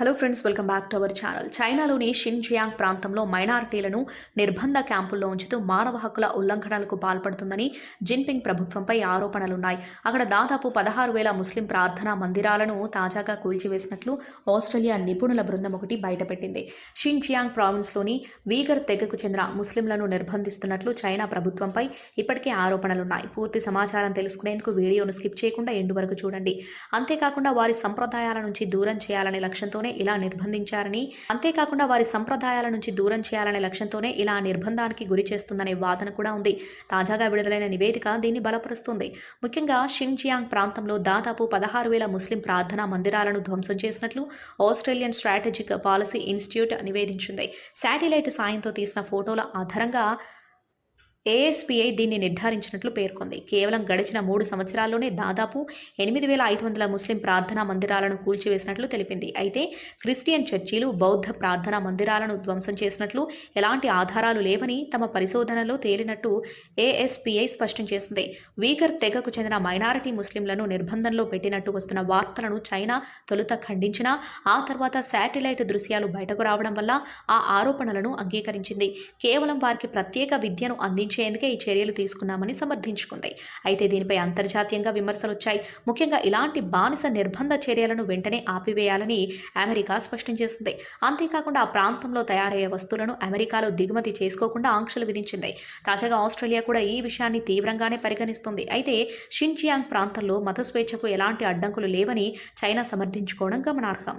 Hello friends welcome back to our channel చైనాలోని Xinjiang ప్రాంతంలో మైనారిటీలను నిర్బంధ క్యాంపుల్లో ఉంచుతూ మానవ హక్కుల ఉల్లంఘనలకు పాల్పడుతుందని జిన్పింగ్ ప్రభుత్వంపై ఆరోపణలున్నాయి. అక్కడ దాదాపు పదహారు వేల ముస్లిం ప్రార్థనా మందిరాలను తాజాగా కూల్చివేసినట్లు ఆస్ట్రేలియా నిపుణుల బృందం ఒకటి బయటపెట్టింది. షిన్జియాంగ్ ప్రావిన్స్లోని వీగర్ తెగకు చెందిన ముస్లింలను నిర్బంధిస్తున్నట్లు చైనా ప్రభుత్వంపై ఇప్పటికే ఆరోపణలున్నాయి. పూర్తి సమాచారం తెలుసుకునేందుకు వీడియోను స్కిప్ చేయకుండా ఎండు వరకు చూడండి. అంతేకాకుండా వారి సంప్రదాయాల నుంచి దూరం చేయాలనే లక్ష్యంతోనే ఇలా నిర్బంధించారని అంతేకాకుండా వారి సంప్రదాయాల నుంచి దూరం చేయాలనే లక్ష్యంతోనే ఇలా నిర్బంధానికి గురి చేస్తుందనే వాదన కూడా ఉంది. తాజాగా విడుదలైన నివేదిక దీన్ని బలపరుస్తుంది. ముఖ్యంగా షింజియాంగ్ ప్రాంతంలో దాదాపు పదహారు వేల ముస్లిం ప్రార్థనా మందిరాలను ధ్వంసం చేసినట్లు ఆస్ట్రేలియన్ స్ట్రాటజిక్ పాలసీ ఇన్స్టిట్యూట్ నివేదించింది. శాటిలైట్ సాయంతో తీసిన ఫోటోల ఆధారంగా ఏఎస్పీఐ దీన్ని నిర్ధారించినట్లు పేర్కొంది. కేవలం గడిచిన మూడు సంవత్సరాల్లోనే దాదాపు ఎనిమిది వేల ఐదు వందల ముస్లిం ప్రార్థనా మందిరాలను కూల్చివేసినట్లు తెలిపింది. అయితే క్రిస్టియన్ చర్చీలు బౌద్ధ ప్రార్థనా మందిరాలను ధ్వంసం చేసినట్లు ఎలాంటి ఆధారాలు లేవని తమ పరిశోధనలో తేలినట్టు ఏఎస్పీఐ స్పష్టం చేసింది. వీగర్ తెగకు చెందిన మైనారిటీ ముస్లింలను నిర్బంధంలో పెట్టినట్టు వస్తున్న వార్తలను చైనా తొలుత ఖండించినా ఆ తర్వాత శాటిలైట్ దృశ్యాలు బయటకు రావడం వల్ల ఆ ఆరోపణలను అంగీకరించింది. కేవలం వారికి ప్రత్యేక విద్యను రక్షించేందుకే ఈ చర్యలు తీసుకున్నామని సమర్థించుకుంది. అయితే దీనిపై అంతర్జాతీయంగా విమర్శలు వచ్చాయి. ముఖ్యంగా ఇలాంటి బానిస నిర్బంధ చర్యలను వెంటనే ఆపివేయాలని అమెరికా స్పష్టం చేసింది. అంతేకాకుండా ఆ ప్రాంతంలో తయారయ్యే వస్తువులను అమెరికాలో దిగుమతి చేసుకోకుండా ఆంక్షలు విధించింది. తాజాగా ఆస్ట్రేలియా కూడా ఈ విషయాన్ని తీవ్రంగానే పరిగణిస్తుంది. అయితే షిన్జియాంగ్ ప్రాంతంలో మత స్వేచ్ఛకు ఎలాంటి అడ్డంకులు లేవని చైనా సమర్థించుకోవడం గమనార్హం.